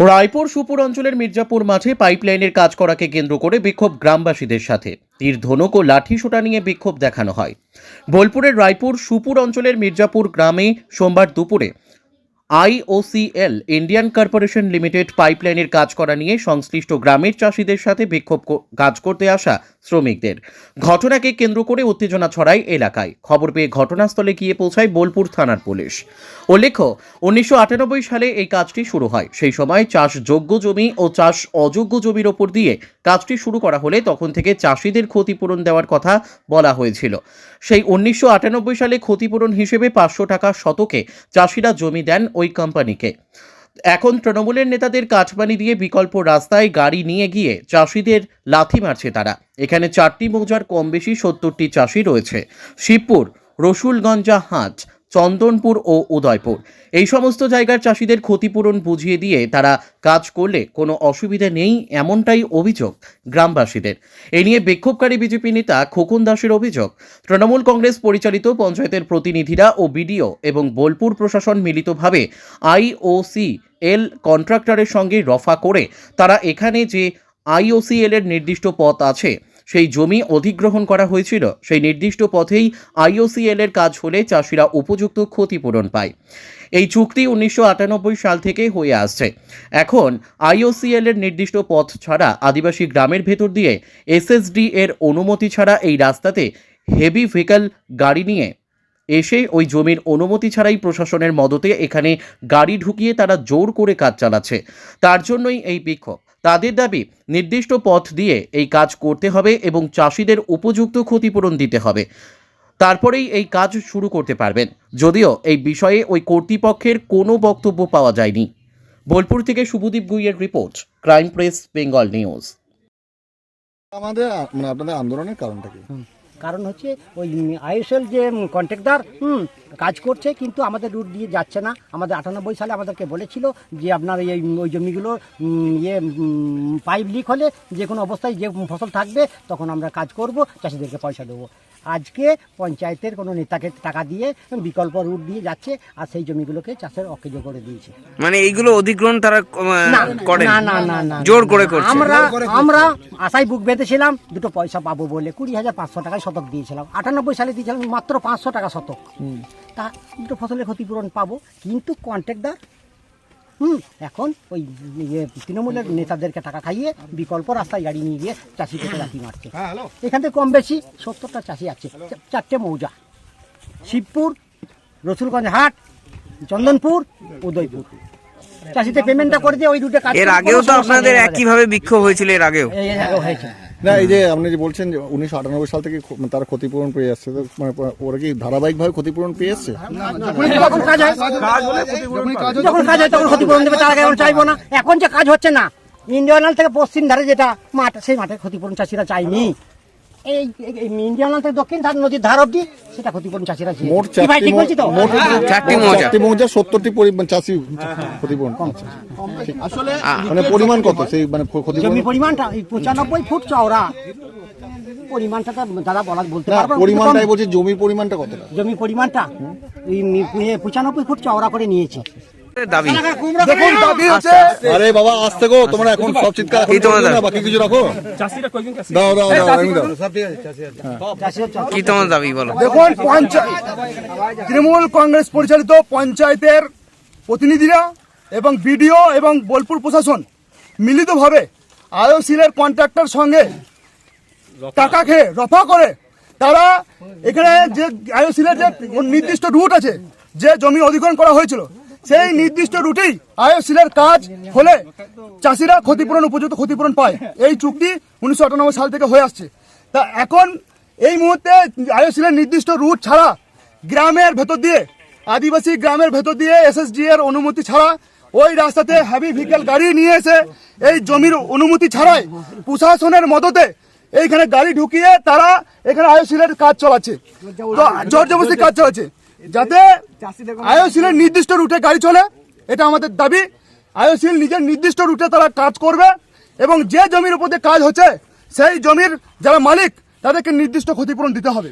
রায়পুর সুপুর অঞ্চলের মির্জাপুর মাঠে পাইপলাইনের কাজ করাকে কেন্দ্র করে বিক্ষোভ গ্রামবাসীদের সাথে। তীর ধনুক ও লাঠি সোটা নিয়ে বিক্ষোভ দেখানো হয়। বোলপুরের রায়পুর সুপুর অঞ্চলের মির্জাপুর গ্রামে সোমবার দুপুরে আইওসিএল, ইন্ডিয়ান কর্পোরেশন লিমিটেড পাইপলাইনের কাজ করা নিয়ে সংশ্লিষ্ট গ্রামের চাষিদের সাথে বিক্ষোভ কাজ করতে আসা শ্রমিকদের। ঘটনাকে কেন্দ্র করে উত্তেজনা ছড়ায় এলাকায়। খবর পেয়ে ঘটনাস্থলে গিয়ে পৌঁছায় বোলপুর থানার পুলিশ। উল্লেখ্য, উনিশশো আটানব্বই সালে এই কাজটি শুরু হয়। সেই সময় চাষযোগ্য জমি ও চাষ অযোগ্য জমির ওপর দিয়ে কাজটি শুরু করা হলে তখন থেকে চাষিদের ক্ষতিপূরণ দেওয়ার কথা বলা হয়েছিল। সেই উনিশশো আটানব্বই সালে ক্ষতিপূরণ হিসেবে পাঁচশো টাকা শতকে চাষিরা জমি দেন ওই কোম্পানিকে। এখন তৃণমূলের নেতাদের কাঠবানি দিয়ে বিকল্প রাস্তায় গাড়ি নিয়ে গিয়ে চাষিদের লাথি মারছে তারা। এখানে চারটি মৌজার কম বেশি সত্তরটি চাষি রয়েছে। শিবপুর, রসুলগঞ্জা হাট চন্দনপুর ও উদয়পুর। এই সমস্ত জায়গার চাষিদের ক্ষতিপূরণ বুঝিয়ে দিয়ে তারা কাজ করলে কোনো অসুবিধা নেই এমনটাই অভিযোগ গ্রামবাসীদের। এ নিয়ে বিক্ষোভকারী বিজেপি নেতা খোকন দাসের অভিযোগ, তৃণমূল কংগ্রেস পরিচালিত পঞ্চায়েতের প্রতিনিধিরা ও বিডিও এবং বোলপুর প্রশাসন মিলিতভাবে আইওসি এল কন্ট্রাক্টরের সঙ্গে রফা করে তারা এখানে যে আইওসিএল এর নির্দিষ্ট পথ আছে সেই জমি অধিগ্রহণ করা হয়েছিল। সেই নির্দিষ্ট পথেই আইওসিএল এর কাজ হলে চাষিরা উপযুক্ত ক্ষতিপূরণ পায়। এই চুক্তি উনিশশো আটানব্বই সাল থেকে হয়ে আসছে। এখন আইওসিএল এর নির্দিষ্ট পথ ছাড়া আদিবাসী গ্রামের ভেতর দিয়ে এসএসডি এর অনুমতি ছাড়া এই রাস্তাতে হেভি ভেহিকল গাড়ি নিয়ে এসে ওই জমির অনুমতি ছাড়াই প্রশাসনের মদতে এখানে গাড়ি ঢুকিয়ে তারা জোর করে কাজ চালাচ্ছে। তার জন্যই এই বিক্ষোভ। তাদের দাবি নির্দিষ্ট পথ দিয়ে এই কাজ করতে হবে এবং চাষিদের উপযুক্ত ক্ষতিপূরণ দিতে হবে। তারপরেই এই কাজ শুরু করতে পারবেন। যদিও এই বিষয়ে ওই কর্তৃপক্ষের কোনো বক্তব্য পাওয়া যায়নি। বোলপুর থেকে Subhadip গুইয়ের report crime press Bengal news. আমাদের মানে আপনাদের আন্দোলনের কারণটা কি? কারণ হচ্ছে ওই আইএসএল যে কন্ট্রাক্টর হুম কাজ করছে কিন্তু আমাদের রুট দিয়ে যাচ্ছে না। আমাদের আটানব্বই সালে আমাদেরকে বলেছিল যে আপনার এই ওই জমিগুলো ইয়ে পাইপ লিক হলে যে কোনো অবস্থায় যে ফসল থাকবে তখন আমরা কাজ করব চাষিদেরকে পয়সা দেবো। আজকে পঞ্চায়েতের কোনো নেতাকে টাকা দিয়ে বিকল্প রুট দিয়ে যাচ্ছে আর সেই জমিগুলোকে চাষের অকেজ করে দিয়েছে। মানে এইগুলো অধিগ্রহণ তারা না করেন? না না না না জোর করে করছে? আমরা আমরা আশায় বুক বেঁধেছিলাম দুটো পয়সা পাবো বলে কুড়ি হাজার পাঁচশো টাকায় শতক দিয়েছিলাম। আটানব্বই সালে দিয়েছিলাম মাত্র পাঁচশো টাকা শতক। তা দুটো ফসলের ক্ষতিপূরণ পাবো কিন্তু কন্ট্রাক্টর হুম এখন ওই ইয়ে তৃণমূলের নেতাদেরকে টাকা খাইয়ে বিকল্প রাস্তায় গাড়ি নিয়ে গিয়ে চাষি থেকে রাখি মারছে। এখান থেকে কম বেশি সত্তরটা চাষি আছে। চারটে মৌজা। শিবপুর রসুলগঞ্জ হাট চন্দনপুর উদয়পুর। চাষিতে পেমেন্টটা করে দিয়ে ওই দুটো কাজ এর আগেও তো আপনাদের একইভাবে বিক্ষোভ হয়েছিল এর আগেও। এর আগেও হয়েছে। না এই যে আপনি যে বলছেন যে উনিশশো আটানব্বই সাল থেকে তার ক্ষতিপূরণ পেয়ে আসছে তো মানে ওরা কি ধারাবাহিকভাবে ক্ষতিপূরণ পেয়ে আসছে? যখন কাজ হয় যখন কাজ হয় তখন ক্ষতিপূরণ দেবে তার আগে চাইব না। এখন যে কাজ হচ্ছে না ইন্ডিয়ানাল থেকে পশ্চিম ধারে যেটা মাঠ সেই মাঠে ক্ষতিপূরণ চাষিরা চাইনি এই থেকে দক্ষিণ ধার নদীর ধার অব্দি সেটা ক্ষতিপূরণ চাষিরা মোট চারটি মৌজা। মৌজা সত্তরটি চাষি ক্ষতিপূরণ ঠিক। মানে পরিমাণ কত? সেই মানে ক্ষতিপূরণ? জমি পরিমাণটা পঁচানব্বই ফুট চওড়া। পরিমাণটা দাদা বলা বলতে পারব পরিমাণটাই বলছি পরিমাণটা কতটা? জমি পরিমাণটা এই পঁচানব্বই ফুট চওড়া করে নিয়েছে। দাবি? আরে বাবা আজ তোমরা এখন সব চিৎকার কি তোমাদের? বাকি কিছু রাখো? দাও দাও দাও দাও। কি তোমার দাবি বলো? দেখুন পঞ্চায়েত তৃণমূল কংগ্রেস পরিচালিত পঞ্চায়েতের প্রতিনিধিরা এবং বিডিও এবং বোলপুর প্রশাসন মিলিতভাবে আইওসিলের কন্ট্রাক্টর সঙ্গে টাকা খেয়ে রফা করে তারা এখানে যে আইওসিলের যে নির্দিষ্ট রুট আছে যে জমি অধিগ্রহণ করা হয়েছিল সেই নির্দিষ্ট রুটেই আইওসিলের কাজ হলে চাষিরা ক্ষতিপূরণ, উপযুক্ত ক্ষতিপূরণ পায়। এই চুক্তি উনিশশো আটানব্বই সাল থেকে হয়ে আসছে। তা এখন এই মুহূর্তে আইওসিলের নির্দিষ্ট রুট ছাড়া গ্রামের ভেতর দিয়ে, আদিবাসী গ্রামের ভেতর দিয়ে এসএসডি এর অনুমতি ছাড়া ওই রাস্তাতে হেভি ভেহিকেল গাড়ি নিয়ে এসে এই জমির অনুমতি ছাড়াই প্রশাসনের মদতে এইখানে গাড়ি ঢুকিয়ে তারা এখানে আয়োসিলের কাজ চলাচ্ছে। তো জোর জবরদস্তি কাজ চালাচ্ছে। যাতে আয়োশীলের নির্দিষ্ট রুটে গাড়ি চলে এটা আমাদের দাবি। আয়োসিল নিজের নির্দিষ্ট রুটে তারা কাজ করবে এবং যে জমির উপর দিয়ে কাজ হচ্ছে সেই জমির যারা মালিক তাদেরকে নির্দিষ্ট ক্ষতিপূরণ দিতে হবে।